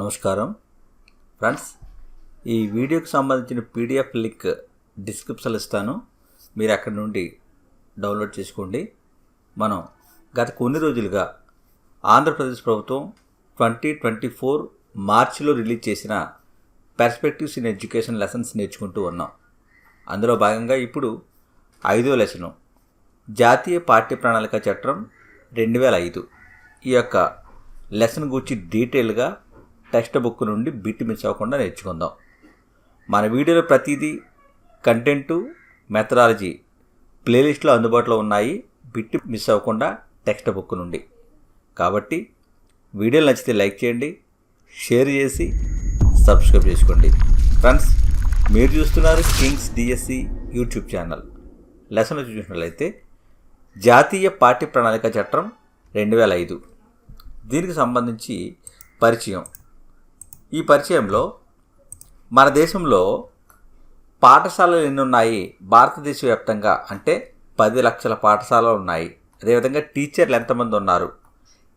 నమస్కారం. ఫ్రెండ్స్ ఈ వీడియోకి సంబంధించిన పీడిఎఫ్ లింక్ డిస్క్రిప్షన్లో ఇస్తాను. మీరు అక్కడి నుండి డౌన్లోడ్ చేసుకోండి. మనం గత కొన్ని రోజులుగా ఆంధ్రప్రదేశ్ ప్రభుత్వం ట్వంటీ ట్వంటీ ఫోర్ మార్చిలో రిలీజ్ చేసిన పర్స్పెక్టివ్స్ ఇన్ ఎడ్యుకేషన్ లెసన్స్ నేర్చుకుంటూ ఉన్నాం. అందులో భాగంగా ఇప్పుడు ఐదో లెసను జాతీయ పాఠ్య ప్రణాళిక చట్టం రెండు వేల ఐదు ఈ యొక్క లెసన్ గురించి డీటెయిల్గా టెక్స్ట్ బుక్ నుండి బిట్ మిస్ అవ్వకుండా నేర్చుకుందాం. మన వీడియోలో ప్రతిదీ కంటెంటు మెథడాలజీ ప్లేలిస్ట్లో అందుబాటులో ఉన్నాయి. బిట్ మిస్ అవ్వకుండా టెక్స్ట్ బుక్ నుండి. కాబట్టి వీడియోలు నచ్చితే లైక్ చేయండి షేర్ చేసి సబ్స్క్రైబ్ చేసుకోండి. ఫ్రెండ్స్ మీరు చూస్తున్నారు Kings DSC YouTube channel. Lesson చూసినట్లయితే జాతీయ పార్టీ ప్రణాళిక చట్టం రెండు వేల ఐదు. దీనికి సంబంధించి పరిచయం. ఈ పరిచయంలో మన దేశంలో పాఠశాలలు ఎన్ని ఉన్నాయి భారతదేశ వ్యాప్తంగా అంటే పది లక్షల పాఠశాలలు ఉన్నాయి. అదేవిధంగా టీచర్లు ఎంతమంది ఉన్నారు?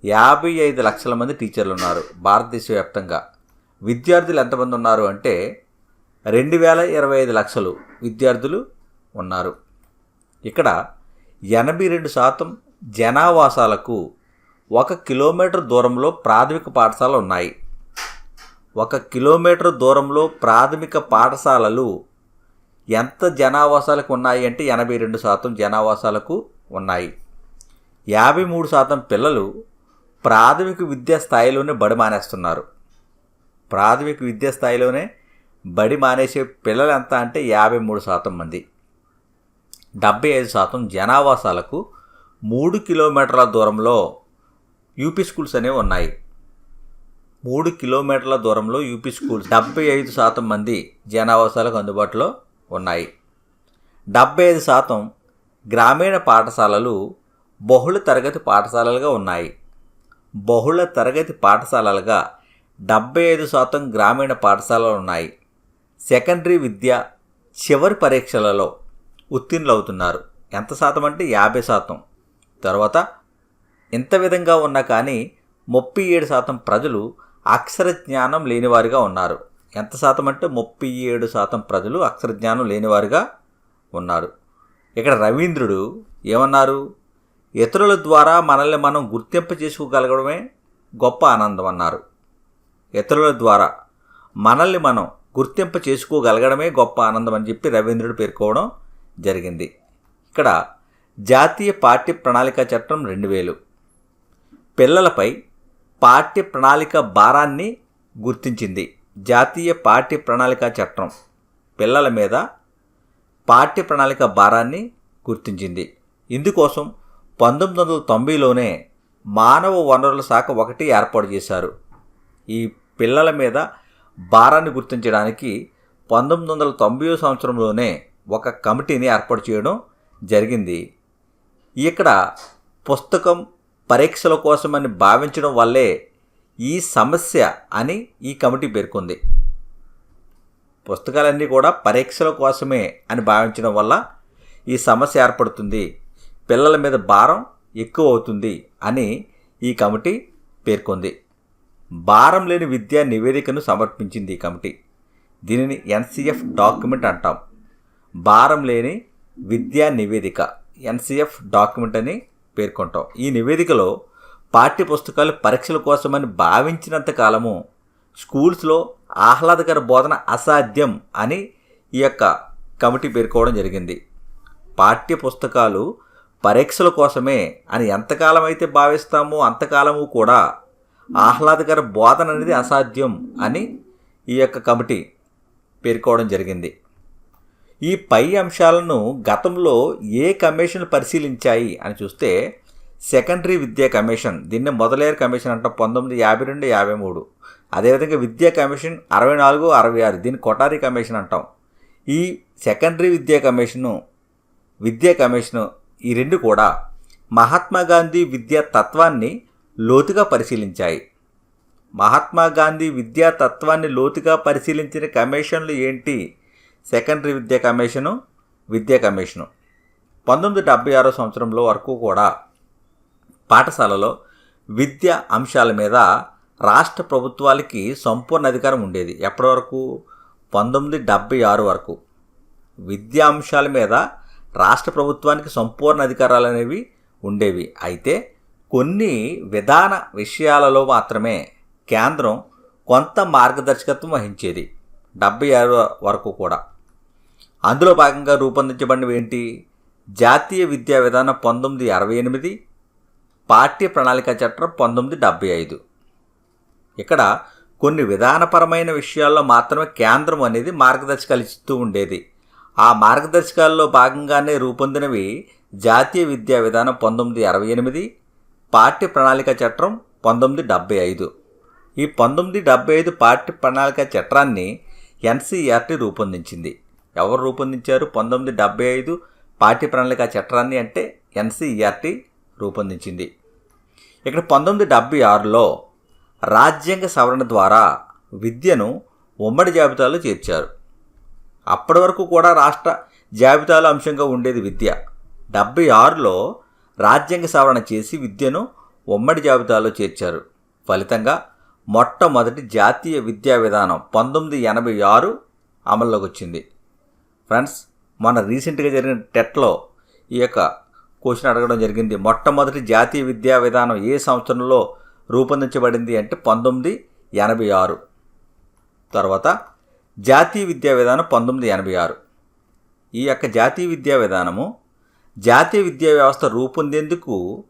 యాభై ఐదు లక్షల మంది టీచర్లు ఉన్నారు భారతదేశ వ్యాప్తంగా విద్యార్థులు ఎంతమంది ఉన్నారు అంటే రెండు వేల ఇరవై ఐదు లక్షలు విద్యార్థులు ఉన్నారు. ఇక్కడ ఎనభై రెండు శాతం జనావాసాలకు ఒక కిలోమీటర్ దూరంలో ప్రాథమిక పాఠశాలలు ఉన్నాయి. ఒక కిలోమీటర్ దూరంలో ప్రాథమిక పాఠశాలలు ఎంత జనావాసాలకు ఉన్నాయి అంటే ఎనభై రెండు శాతం జనావాసాలకు ఉన్నాయి. యాభై మూడు శాతం పిల్లలు ప్రాథమిక విద్యా స్థాయిలోనే బడి మానేస్తున్నారు. ప్రాథమిక విద్యా స్థాయిలోనే బడి మానేసే పిల్లలు ఎంత అంటే యాభై మూడు శాతం మంది. డెబ్బై ఐదు శాతం జనావాసాలకు మూడు కిలోమీటర్ల దూరంలో యూపీ స్కూల్స్ అనేవి ఉన్నాయి. మూడు కిలోమీటర్ల దూరంలో యూపీ స్కూల్స్ డెబ్బై ఐదు శాతం మంది జనావాసాలకు అందుబాటులో ఉన్నాయి. డెబ్బై ఐదు శాతం గ్రామీణ పాఠశాలలు బహుళ తరగతి పాఠశాలలుగా ఉన్నాయి. బహుళ తరగతి పాఠశాలలుగా డెబ్బై ఐదు శాతం గ్రామీణ పాఠశాలలు ఉన్నాయి. సెకండరీ విద్య చివరి పరీక్షలలో ఉత్తీర్ణులవుతున్నారు. ఎంత శాతం అంటే యాభై శాతం. తర్వాత ఇంత విధంగా ఉన్నా కానీ ముప్పై ఏడు శాతం ప్రజలు అక్షర జ్ఞానం లేనివారుగా ఉన్నారు. ఎంత శాతం అంటే ముప్పై ఏడు శాతం ప్రజలు అక్షర జ్ఞానం లేనివారుగా ఉన్నారు. ఇక్కడ రవీంద్రుడు ఏమన్నారు? ఇతరుల ద్వారా మనల్ని మనం గుర్తింపు చేసుకోగలగడమే గొప్ప ఆనందం అన్నారు. ఇతరుల ద్వారా మనల్ని మనం గుర్తింపు చేసుకోగలగడమే గొప్ప ఆనందం అని చెప్పి రవీంద్రుడు పేర్కోవడం జరిగింది. ఇక్కడ జాతీయ పార్టీ ప్రణాళిక చట్టం రెండు వేలు. పిల్లలపై పాఠ్య ప్రణాళిక భారాన్ని గుర్తించింది. జాతీయ పాఠ్య ప్రణాళిక చట్టం పిల్లల మీద పాఠ్య ప్రణాళిక భారాన్ని గుర్తించింది. ఇందుకోసం పంతొమ్మిది వందల తొంభైలోనే మానవ వనరుల శాఖ ఒకటి ఏర్పాటు చేశారు. ఈ పిల్లల మీద భారాన్ని గుర్తించడానికి పంతొమ్మిది వందల తొంభై సంవత్సరంలోనే ఒక కమిటీని ఏర్పాటు చేయడం జరిగింది. ఇక్కడ పుస్తకం పరీక్షల కోసమని భావించడం వల్లే ఈ సమస్య అని ఈ కమిటీ పేర్కొంది. పుస్తకాలన్నీ కూడా పరీక్షల కోసమే అని భావించడం వల్ల ఈ సమస్య ఏర్పడుతుంది. పిల్లల మీద భారం ఎక్కువ అవుతుంది అని ఈ కమిటీ పేర్కొంది. భారం లేని విద్యా నివేదికను సమర్పించింది ఈ కమిటీ. దీనిని ఎన్సిఎఫ్ డాక్యుమెంట్ అంటాం. భారం లేని విద్యా నివేదిక. ఎన్సిఎఫ్ డాక్యుమెంట్ అని పేర్కొంటాం. ఈ నివేదికలో పాఠ్య పుస్తకాలు పరీక్షల కోసమని భావించినంత కాలము స్కూల్స్లో ఆహ్లాదకర బోధన అసాధ్యం అని ఈ యొక్క కమిటీ పేర్కోవడం జరిగింది. పాఠ్య పుస్తకాలు పరీక్షల కోసమే అని ఎంతకాలం అయితే భావిస్తామో అంతకాలము కూడా ఆహ్లాదకర బోధన అనేది అసాధ్యం అని ఈ యొక్క కమిటీ పేర్కోవడం జరిగింది. ఈ పై అంశాలను గతంలో ఏ కమిషన్లు పరిశీలించాయి అని చూస్తే సెకండరీ విద్యా కమిషన్ దీన్ని మొదలైన కమిషన్ అంటాం పంతొమ్మిది యాభై రెండు యాభై మూడు. అదేవిధంగా విద్యా కమిషన్ అరవై నాలుగు అరవై ఆరు దీన్ని కొటారి కమిషన్ అంటాం. ఈ సెకండరీ విద్యా కమిషను విద్యా కమిషను ఈ రెండు కూడా మహాత్మా గాంధీ విద్యా తత్వాన్ని లోతుగా పరిశీలించాయి. మహాత్మా గాంధీ విద్యా తత్వాన్ని లోతుగా పరిశీలించిన కమిషన్లు ఏంటి? సెకండరీ విద్యా కమిషను విద్యా కమిషను. పంతొమ్మిది డెబ్బై ఆరో సంవత్సరంలో వరకు కూడా పాఠశాలలో విద్య అంశాల మీద రాష్ట్ర ప్రభుత్వాలకి సంపూర్ణ అధికారం ఉండేది. ఎప్పటి వరకు? పంతొమ్మిది డెబ్బై ఆరు వరకు. విద్యా అంశాల మీద రాష్ట్ర ప్రభుత్వానికి సంపూర్ణ అధికారాలు అనేవి ఉండేవి. అయితే కొన్ని విధాన విషయాలలో మాత్రమే కేంద్రం కొంత మార్గదర్శకత్వం వహించేది. డెబ్బై ఆరు వరకు కూడా. అందులో భాగంగా రూపొందించబడినవి ఏంటి? జాతీయ విద్యా విధానం పంతొమ్మిది అరవై ఎనిమిది పాఠ్య ప్రణాళిక చట్టం పంతొమ్మిది డెబ్బై ఐదు. ఇక్కడ కొన్ని విధానపరమైన విషయాల్లో మాత్రమే కేంద్రం అనేది మార్గదర్శకాలు ఇస్తూ ఉండేది. ఆ మార్గదర్శకాల్లో భాగంగానే రూపొందినవి జాతీయ విద్యా విధానం పంతొమ్మిది అరవై ఎనిమిది పాఠ్య ప్రణాళిక చట్టం పంతొమ్మిది డెబ్బై ఐదు. ఈ పంతొమ్మిది డెబ్బై ఐదు పాఠ్య ప్రణాళిక చట్టాన్ని ఎన్సీఆర్టీ రూపొందించింది. ఎవరు రూపొందించారు? పంతొమ్మిది డెబ్బై ఐదు పాఠ్య ప్రణాళిక చట్టాన్ని అంటే ఎన్సీఆర్టీ రూపొందించింది. ఇక్కడ పంతొమ్మిది డెబ్బై ఆరులో రాజ్యాంగ సవరణ ద్వారా విద్యను ఉమ్మడి జాబితాలో చేర్చారు. అప్పటి వరకు కూడా రాష్ట్ర జాబితాలో అంశంగా ఉండేది విద్య. డెబ్బై ఆరులో రాజ్యాంగ సవరణ చేసి విద్యను ఉమ్మడి జాబితాలో చేర్చారు. ఫలితంగా మొట్టమొదటి జాతీయ విద్యా విధానం పంతొమ్మిది ఎనభై ఆరు అమల్లోకి వచ్చింది. ఫ్రెండ్స్ మన రీసెంట్గా జరిగిన టెట్లో ఈ యొక్క క్వశ్చన్ అడగడం జరిగింది. మొట్టమొదటి జాతీయ విద్యా విధానం ఏ సంవత్సరంలో రూపొందించబడింది అంటే పంతొమ్మిది ఎనభై ఆరు. తర్వాత జాతీయ విద్యా విధానం పంతొమ్మిది ఎనభై ఆరు. ఈ యొక్క జాతీయ విద్యా విధానము జాతీయ విద్యా వ్యవస్థ రూపొందేందుకు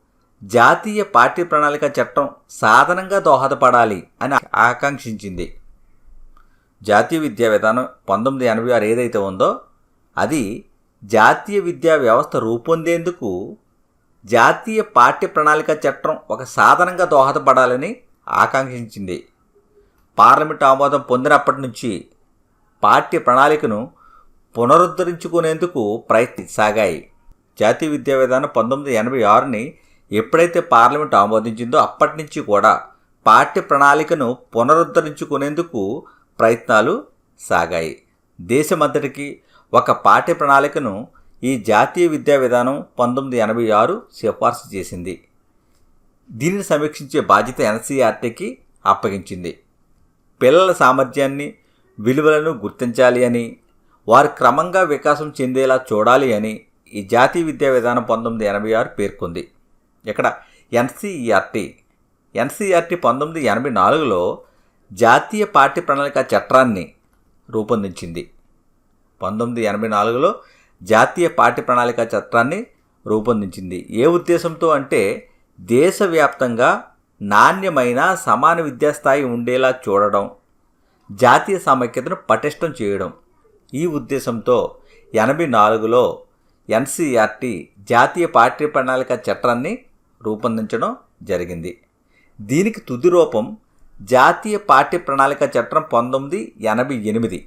జాతీయ పాఠ్య ప్రణాళిక చట్టం సాధనంగా దోహదపడాలి అని ఆకాంక్షించింది. జాతీయ విద్యా విధానం పంతొమ్మిది ఎనభై ఆరు ఏదైతే ఉందో అది జాతీయ విద్యా వ్యవస్థ రూపొందేందుకు జాతీయ పాఠ్య ప్రణాళిక చట్టం ఒక సాధనంగా దోహదపడాలని ఆకాంక్షించింది. పార్లమెంట్ ఆమోదం పొందినప్పటి నుంచి పాఠ్య ప్రణాళికను పునరుద్ధరించుకునేందుకు ప్రయత్నిసాగాయి జాతీయ విద్యా విధానం పంతొమ్మిది ఎనభై ఆరుని ఎప్పుడైతే పార్లమెంట్ ఆమోదించిందో అప్పటి నుంచి కూడా పాఠ్య ప్రణాళికను పునరుద్ధరించుకునేందుకు ప్రయత్నాలు సాగాయి. దేశమంతటికి ఒక పాఠ్య ప్రణాళికను ఈ జాతీయ విద్యా విధానం పంతొమ్మిది ఎనభై ఆరు సిఫార్సు చేసింది. దీనిని సమీక్షించే బాధ్యత ఎన్సీఆర్టీకి అప్పగించింది. పిల్లల సామర్థ్యాన్ని విలువలను గుర్తించాలి అని వారు క్రమంగా వికాసం చెందేలా చూడాలి అని ఈ జాతీయ విద్యా విధానం పంతొమ్మిది ఎనభై ఆరు పేర్కొంది. ఇక్కడ ఎన్సీఈఆర్టీ ఎన్సీఆర్టీ పంతొమ్మిది ఎనభై నాలుగులో జాతీయ పాఠ్య ప్రణాళిక చట్టాన్ని రూపొందించింది. పంతొమ్మిది ఎనభై నాలుగులో జాతీయ పాఠ్య ప్రణాళిక చట్టాన్ని రూపొందించింది. ఏ ఉద్దేశంతో అంటే దేశవ్యాప్తంగా నాణ్యమైన సమాన విద్యాస్థాయి ఉండేలా చూడడం జాతీయ సమైక్యతను పటిష్టం చేయడం. ఈ ఉద్దేశంతో ఎనభై నాలుగులో ఎన్సీఆర్టీ జాతీయ పాఠ్య ప్రణాళిక చట్టాన్ని రూపొందించడం జరిగింది. దీనికి తుది రూపం జాతీయ పాఠ్య ప్రణాళిక చట్టం పంతొమ్మిది ఎనభై ఎనిమిది.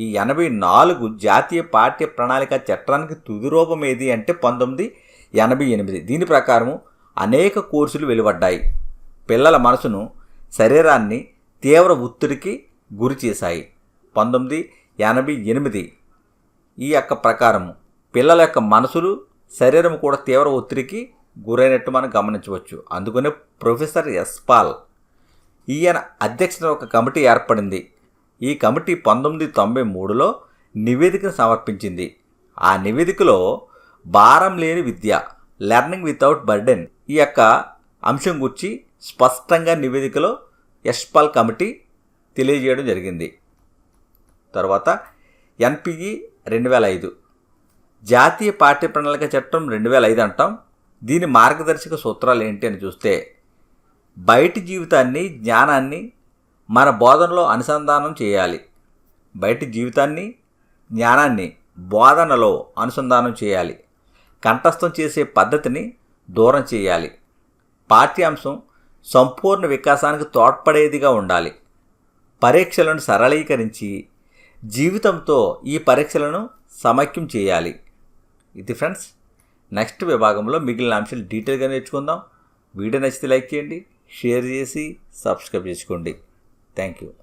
ఈ ఎనభై నాలుగు జాతీయ పాఠ్య ప్రణాళిక చట్టానికి తుది రూపం ఏది అంటే పంతొమ్మిది ఎనభై ఎనిమిది. దీని ప్రకారము అనేక కోర్సులు వెలువడ్డాయి. పిల్లల మనసును శరీరాన్ని తీవ్ర ఒత్తిడికి గురి చేశాయి. పంతొమ్మిది ఎనభై ఎనిమిది. ఈ యొక్క ప్రకారము పిల్లల యొక్క మనసులు శరీరం కూడా తీవ్ర ఒత్తిడికి గురైనట్టు మనం గమనించవచ్చు. అందుకనే ప్రొఫెసర్ ఎస్పాల్ ఈయన అధ్యక్షత ఒక కమిటీ ఏర్పడింది. ఈ కమిటీ పంతొమ్మిది తొంభై మూడులో నివేదికను సమర్పించింది. ఆ నివేదికలో భారం లేని విద్య లెర్నింగ్ వితౌట్ బర్డెన్ ఈ యొక్క అంశం గురించి స్పష్టంగా నివేదికలో యశ్పాల్ కమిటీ తెలియజేయడం జరిగింది. తర్వాత ఎన్పిఈ రెండు వేల ఐదు. జాతీయ పాఠ్య ప్రణాళిక చట్టం రెండు వేల ఐదు అంటాం. దీని మార్గదర్శక సూత్రాలు ఏంటి అని చూస్తే బయటి జీవితాన్ని జ్ఞానాన్ని మన బోధనలో అనుసంధానం చేయాలి. బయటి జీవితాన్ని జ్ఞానాన్ని బోధనలో అనుసంధానం చేయాలి. కంఠస్థం చేసే పద్ధతిని దూరం చేయాలి. పాఠ్యాంశం సంపూర్ణ వికాసానికి తోడ్పడేదిగా ఉండాలి. పరీక్షలను సరళీకరించి జీవితంతో ఈ పరీక్షలను సమైక్యం చేయాలి. ఇది ఫ్రెండ్స్ నెక్స్ట్ విభాగంలో మిగిలిన అంశాలు డీటెయిల్గా నేర్చుకుందాం. వీడియో నచ్చితే లైక్ చేయండి షేర్ చేసి సబ్స్క్రైబ్ చేసుకోండి. Thank you.